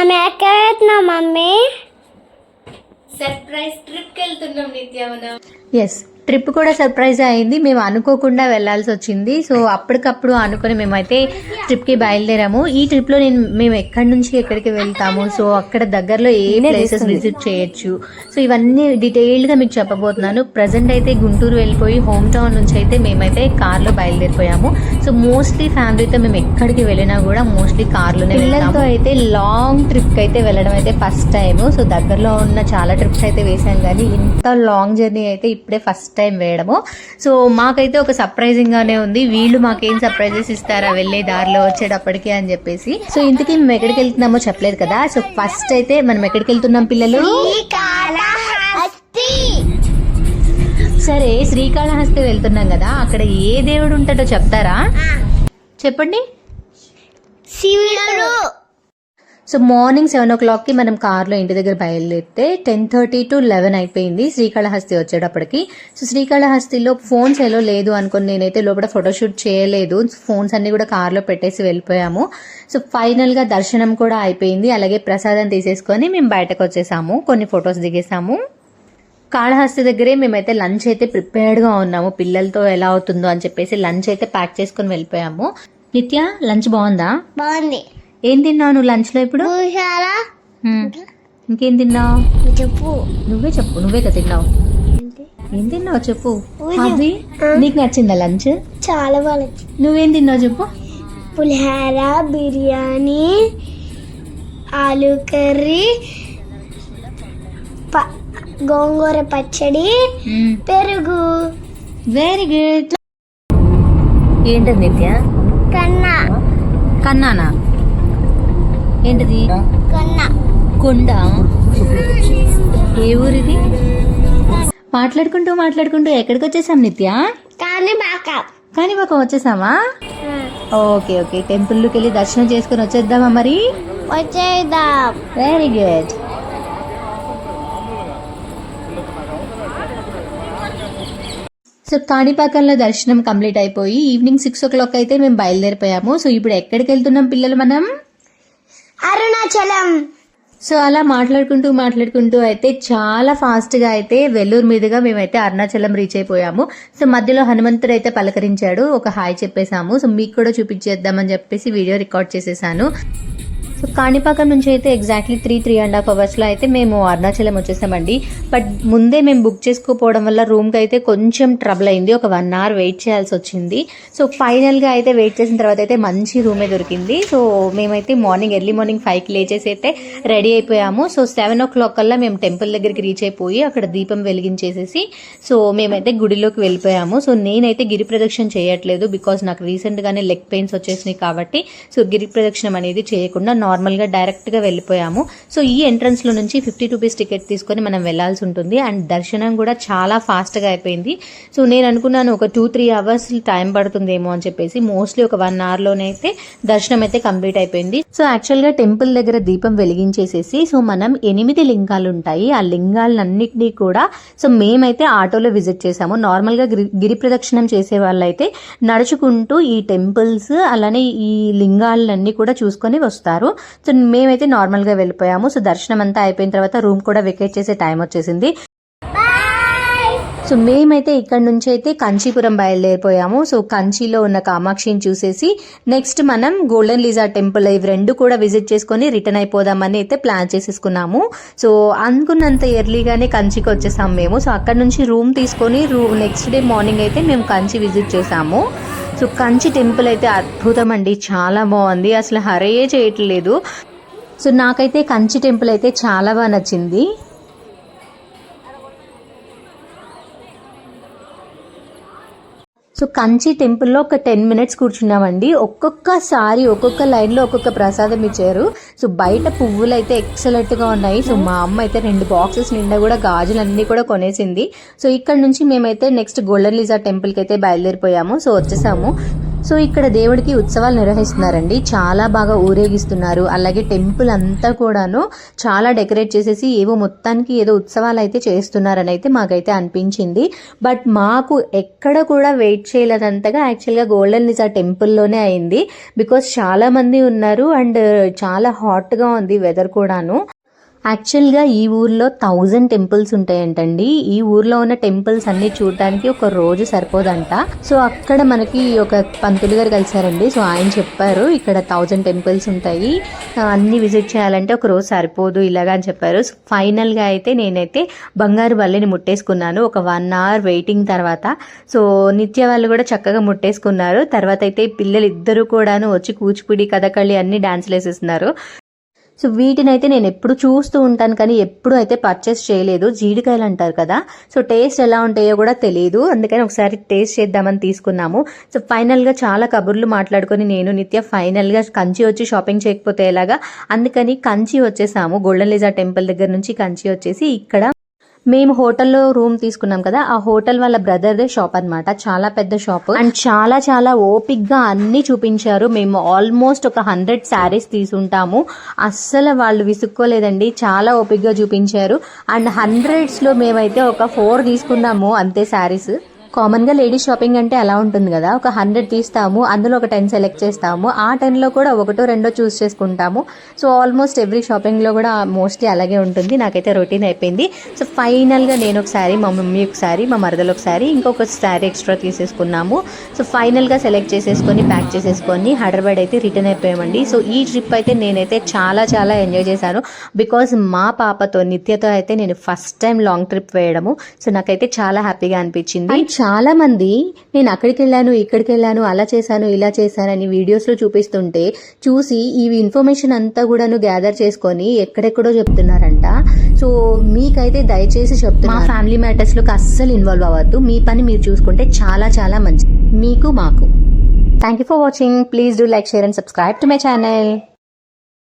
మనం ఎక్కడ వెళ్తున్నాం మమ్మీ? సర్ప్రైజ్ ట్రిప్కి వెళ్తున్నాం నిత్య మనం ఎస్ ట్రిప్ కూడా సర్ప్రైజ్ అయింది. మేము అనుకోకుండా వెళ్ళాల్సి వచ్చింది. సో అప్పటికప్పుడు అనుకుని మేమైతే ట్రిప్కి బయలుదేరాము. ఈ ట్రిప్లో నేను మేము ఎక్కడి నుంచి ఎక్కడికి వెళ్తాము? సో అక్కడ దగ్గరలో ఏ ప్లేసెస్ విజిట్ చేయొచ్చు? సో ఇవన్నీ డీటెయిల్డ్గా మీకు చెప్పబోతున్నాను. ప్రజెంట్ అయితే గుంటూరు వెళ్ళిపోయి హోమ్ టౌన్ నుంచి అయితే మేమైతే కార్లో బయలుదేరిపోయాము. సో మోస్ట్లీ ఫ్యామిలీతో మేము ఎక్కడికి వెళ్ళినా కూడా మోస్ట్లీ కార్లోనే పిల్లలతో అయితే లాంగ్ ట్రిప్కి అయితే వెళ్ళడం అయితే ఫస్ట్ టైం సో దగ్గరలో ఉన్న చాలా ట్రిప్స్ అయితే వేసాం. కానీ ఇంత లాంగ్ జర్నీ అయితే ఇప్పుడే ఫస్ట్ టైం వేయడము. సో మాకైతే ఒక సర్ప్రైజింగ్ గానే ఉంది. వీళ్ళు మాకేం సర్ప్రైజెస్ ఇస్తారా వెళ్ళే దారిలో వచ్చేటప్పటికి అని చెప్పేసి. సో ఇంతకీ మేము ఎక్కడికి వెళ్తున్నామో చెప్పలేదు కదా. సో ఫస్ట్ అయితే మనం ఎక్కడికి వెళ్తున్నాం పిల్లలు? సరే శ్రీకాళహస్తి వెళ్తున్నాం కదా. అక్కడ ఏ దేవుడు ఉంటాడో చెప్తారా? చెప్పండి. శివుడు. సో మార్నింగ్ సెవెన్ ఓ క్లాక్కి మనం కార్లో ఇంటి దగ్గర బయలుదేరితే టెన్ థర్టీ టు లెవెన్ అయిపోయింది శ్రీకాళహస్తి వచ్చేటప్పటికి. సో శ్రీకాళహస్తిలో ఫోన్స్ ఎలా లేదు అనుకుని నేనైతే లోపల ఫోటోషూట్ చేయలేదు. ఫోన్స్ అన్ని కూడా కార్లో పెట్టేసి వెళ్ళిపోయాము. సో ఫైనల్గా దర్శనం కూడా అయిపోయింది. అలాగే ప్రసాదం తీసేసుకొని మేము బయటకు వచ్చేసాము. కొన్ని ఫొటోస్ దిగేసాము. కాళహస్తి దగ్గరే మేమైతే లంచ్ అయితే ప్రిపేర్డ్గా ఉన్నాము. పిల్లలతో ఎలా అవుతుందో అని చెప్పేసి లంచ్ అయితే ప్యాక్ చేసుకొని వెళ్ళిపోయాము. నిత్య లంచ్ బాగుందా? బాగుంది. ఏం తిన్నావు నువ్వు లంచ్లో ఇప్పుడు. ఇంకేం? తిన్నావు? చెప్పు. నువ్వే చెప్పు నువ్వే కదా తిన్నావు. ఏం తిన్నావు చెప్పు. అది నీకు నచ్చిందా లంచ్ చాలా బాగా నువ్వేం తిన్నావు చెప్పు. పులిహార బిర్యానీ ఆలు కర్రీ ప- గోంగూర పచ్చడి పెరుగు. వెరీ గుడ్ ఏంటది నిత్య? కన్నా. కన్నానా? ఏంటది? కొండ. ఏ ఊరిది? మాట్లాడుకుంటూ మాట్లాడుకుంటూ ఎక్కడికి వచ్చేసాం నిత్య? కానీ మాకు? వచ్చేసామా? Okay okay. టెంపుల్లోకి వెళ్ళి దర్శనం చేసుకుని వచ్చేద్దామా మరి? వచ్చేద్దాం. వెరీ గుడ్ సో కాణిపాకంలో దర్శనం కంప్లీట్ అయిపోయి ఈవినింగ్ సిక్స్ ఓ క్లాక్ అయితే మేము బయలుదేరిపోయాము. సో ఇప్పుడు ఎక్కడికి వెళ్తున్నాం పిల్లలు మనం? అరుణాచలం. సో అలా మాట్లాడుకుంటూ మాట్లాడుకుంటూ అయితే చాలా ఫాస్ట్గా అయితే వెల్లూరు మీదుగా మేమైతే అరుణాచలం రీచ్ అయిపోయాము. సో మధ్యలో హనుమంతుడు అయితే పలకరించాడు ఒక హాయ్ చెప్పేశాము. సో మీకు కూడా చూపించేద్దామని చెప్పేసి వీడియో రికార్డ్ చేసేసాను. సో కాణిపాకం నుంచి అయితే exactly three three and half అవర్స్లో అయితే మేము అరుణాచలం వచ్చేసామండి. బట్ ముందే మేము బుక్ చేసుకోకపోవడం వల్ల రూమ్కి అయితే కొంచెం ట్రబుల్ అయింది. ఒక వన్ అవర్ వెయిట్ చేయాల్సి వచ్చింది. సో ఫైనల్గా అయితే వెయిట్ చేసిన తర్వాత అయితే మంచి రూమే దొరికింది. సో మేమైతే మార్నింగ్ ఎర్లీ మార్నింగ్ ఫైవ్కి లేచేసి అయితే రెడీ అయిపోయాము. సో సెవెన్ ఓ క్లాక్ కల్లా మేము టెంపుల్ దగ్గరికి రీచ్ అయిపోయి అక్కడ దీపం వెలిగించేసేసి సో మేమైతే గుడిలోకి వెళ్ళిపోయాము. సో నేనైతే గిరి ప్రదక్షిణ చేయట్లేదు బికాస్ నాకు రీసెంట్గానే లెగ్ పెయిన్స్ వచ్చేసినాయి కాబట్టి సో గిరి ప్రదక్షిణం అనేది చేయకుండా నార్మల్గా డైరెక్ట్గా వెళ్ళిపోయాము. సో ఈ ఎంట్రన్స్లో నుంచి ఫిఫ్టీ రూపీస్ టికెట్ తీసుకొని మనం వెళ్ళాల్సి ఉంటుంది. అండ్ దర్శనం కూడా చాలా ఫాస్ట్గా అయిపోయింది. సో నేను అనుకున్నాను ఒక టూ త్రీ అవర్స్ టైం పడుతుందేమో అని చెప్పేసి. మోస్ట్లీ ఒక వన్ అవర్లోనే అయితే దర్శనం అయితే కంప్లీట్ అయిపోయింది. సో యాక్చువల్గా టెంపుల్ దగ్గర దీపం వెలిగించేసేసి సో మనం ఎనిమిది లింగాలు ఉంటాయి. ఆ లింగాలన్నింటినీ కూడా సో మేమైతే ఆటోలో విజిట్ చేసాము. నార్మల్గా గిరి గిరి ప్రదక్షిణం చేసే వాళ్ళైతే నడుచుకుంటూ ఈ టెంపుల్స్ అలానే ఈ లింగాలన్నీ కూడా చూసుకొని వస్తారు. సో మేమైతే నార్మల్గా వెళ్ళిపోయాము. సో దర్శనం అంతా అయిపోయిన తర్వాత రూమ్ కూడా వెకేట్ చేసే టైం వచ్చేసింది. సో మేమైతే ఇక్కడ నుంచి అయితే కంచీపురం బయలుదేరిపోయాము. సో కంచిలో ఉన్న కామాక్షిని చూసేసి నెక్స్ట్ మనం గోల్డెన్ లీజా టెంపుల్ ఇవి రెండు కూడా విజిట్ చేసుకొని రిటర్న్ అయిపోదామని అయితే ప్లాన్ చేసేసుకున్నాము. సో అనుకున్నంత ఎర్లీగానే కంచికి వచ్చేసాము మేము. సో అక్కడ నుంచి రూమ్ తీసుకొని రూ నెక్స్ట్ డే మార్నింగ్ అయితే మేము కంచి విజిట్ చేసాము. సో కంచి టెంపుల్ అయితే అద్భుతం అండి చాలా బాగుంది. అసలు హరే చేయట్లేదు. సో నాకైతే కంచి టెంపుల్ అయితే చాలా బాగా నచ్చింది. సో కంచి టెంపుల్లో ఒక టెన్ మినిట్స్ కూర్చున్నామండి. ఒక్కొక్కసారి ఒక్కొక్క లైన్లో ఒక్కొక్క ప్రసాదం ఇచ్చారు. సో బయట పువ్వులు అయితే ఎక్సలెంట్గా ఉన్నాయి. సో మా అమ్మ అయితే రెండు బాక్సెస్ నిండా కూడా గాజులన్నీ కూడా కొనేసింది. సో ఇక్కడ నుంచి మేమైతే నెక్స్ట్ గోల్డెన్ లీజా టెంపుల్కి అయితే బయలుదేరిపోయాము. సో వచ్చేసాము. సో ఇక్కడ దేవుడికి ఉత్సవాలు నిర్వహిస్తున్నారండి. చాలా బాగా ఊరేగిస్తున్నారు. అలాగే టెంపుల్ అంతా కూడాను చాలా డెకరేట్ చేసేసి ఏవో మొత్తానికి ఏదో ఉత్సవాలు అయితే చేస్తున్నారని అయితే మాకైతే అనిపించింది. బట్ మాకు ఎక్కడ కూడా వెయిట్ చేయలేదంతగా యాక్చువల్గా గోల్డెన్ నిజా టెంపుల్లోనే అయింది. బికాస్ చాలా మంది ఉన్నారు అండ్ చాలా హాట్గా ఉంది వెదర్ కూడాను. యాక్చువల్గా ఈ ఊర్లో థౌజండ్ టెంపుల్స్ ఉంటాయంటండి. ఈ ఊర్లో ఉన్న టెంపుల్స్ అన్ని చూడటానికి ఒక రోజు సరిపోదంట. సో అక్కడ మనకి ఒక పంతులు గారు కలిసారండి. సో ఆయన చెప్పారు ఇక్కడ థౌజండ్ టెంపుల్స్ ఉంటాయి. అన్ని విజిట్ చేయాలంటే ఒక రోజు సరిపోదు ఇలాగా అని చెప్పారు. సో ఫైనల్గా అయితే నేనైతే బంగారు బల్లిని ముట్టేసుకున్నాను. ఒక వన్ అవర్ వెయిటింగ్ తర్వాత. సో నిత్య వాళ్ళు కూడా చక్కగా ముట్టేసుకున్నారు. తర్వాత అయితే పిల్లలు ఇద్దరు కూడాను వచ్చి కూచిపూడి కథకళి అన్ని డాన్స్లు వేసేస్తున్నారు. సో వీటిని అయితే నేను ఎప్పుడు చూస్తూ ఉంటాను కానీ ఎప్పుడు అయితే పర్చేస్ చేయలేదు. జీడికాయలు అంటారు కదా సో టేస్ట్ ఎలా ఉంటాయో కూడా తెలియదు అందుకని ఒకసారి టేస్ట్ చేద్దామని తీసుకున్నాము. సో ఫైనల్గా చాలా కబుర్లు మాట్లాడుకొని నేను నిత్య ఫైనల్గా కంచి వచ్చి షాపింగ్ చేయకపోతే ఎలాగా అందుకని కంచి వచ్చేసాము. గోల్డెన్ లిజా టెంపుల్ దగ్గర నుంచి కంచి వచ్చేసి ఇక్కడ మేము హోటల్లో రూమ్ తీసుకున్నాం కదా ఆ హోటల్ వాళ్ళ బ్రదర్దే షాప్ అన్నమాట. చాలా పెద్ద షాప్. అండ్ చాలా చాలా ఓపిక్గా అన్ని చూపించారు. మేము ఆల్మోస్ట్ ఒక హండ్రెడ్ శారీస్ తీసుంటాము. అస్సలు వాళ్ళు విసుక్కోలేదండి. చాలా ఓపిక్గా చూపించారు. అండ్ హండ్రెడ్స్లో మేమైతే ఒక ఫోర్ తీసుకున్నాము అంతే శారీస్. కామన్గా లేడీస్ షాపింగ్ అంటే అలా ఉంటుంది కదా. ఒక హండ్రెడ్ తీస్తాము అందులో ఒక టెన్ సెలెక్ట్ చేస్తాము. ఆ టెన్లో కూడా ఒకటో రెండో చూస్ చేసుకుంటాము. సో ఆల్మోస్ట్ ఎవ్రీ షాపింగ్లో కూడా మోస్ట్లీ అలాగే ఉంటుంది. నాకైతే రొటీన్ అయిపోయింది. సో ఫైనల్గా నేను ఒకసారి మా మమ్మీ ఒకసారి మా మరదలు ఒకసారి ఇంకొక శారీ ఎక్స్ట్రా తీసేసుకున్నాము. సో ఫైనల్గా సెలెక్ట్ చేసేసుకొని ప్యాక్ చేసేసుకొని హైదరాబాద్ అయితే రిటర్న్ అయిపోయామండి. సో ఈ ట్రిప్ అయితే నేనైతే చాలా చాలా ఎంజాయ్ చేశాను. బికాజ్ మా పాపతో నిత్యతో అయితే నేను ఫస్ట్ టైం లాంగ్ ట్రిప్ వేయడము. సో నాకైతే చాలా హ్యాపీగా అనిపించింది. అండ్ చాలా మంది నేను అక్కడికి వెళ్ళాను ఇక్కడికి వెళ్ళాను అలా చేశాను ఇలా చేశానని వీడియోస్లో చూపిస్తుంటే చూసి ఈ ఇన్ఫర్మేషన్ అంతా కూడాను గ్యాదర్ చేసుకొని ఎక్కడెక్కడో చెప్తున్నారంట. సో మీకైతే దయచేసి చెప్తున్నా మా ఫ్యామిలీ మ్యాటర్స్లోకి అస్సలు ఇన్వాల్వ్ అవ్వద్దు. మీ పని మీరు చూసుకుంటే చాలా చాలా మంచిది. మీకు మాకు. Thank you for watching please do like share and subscribe to my channel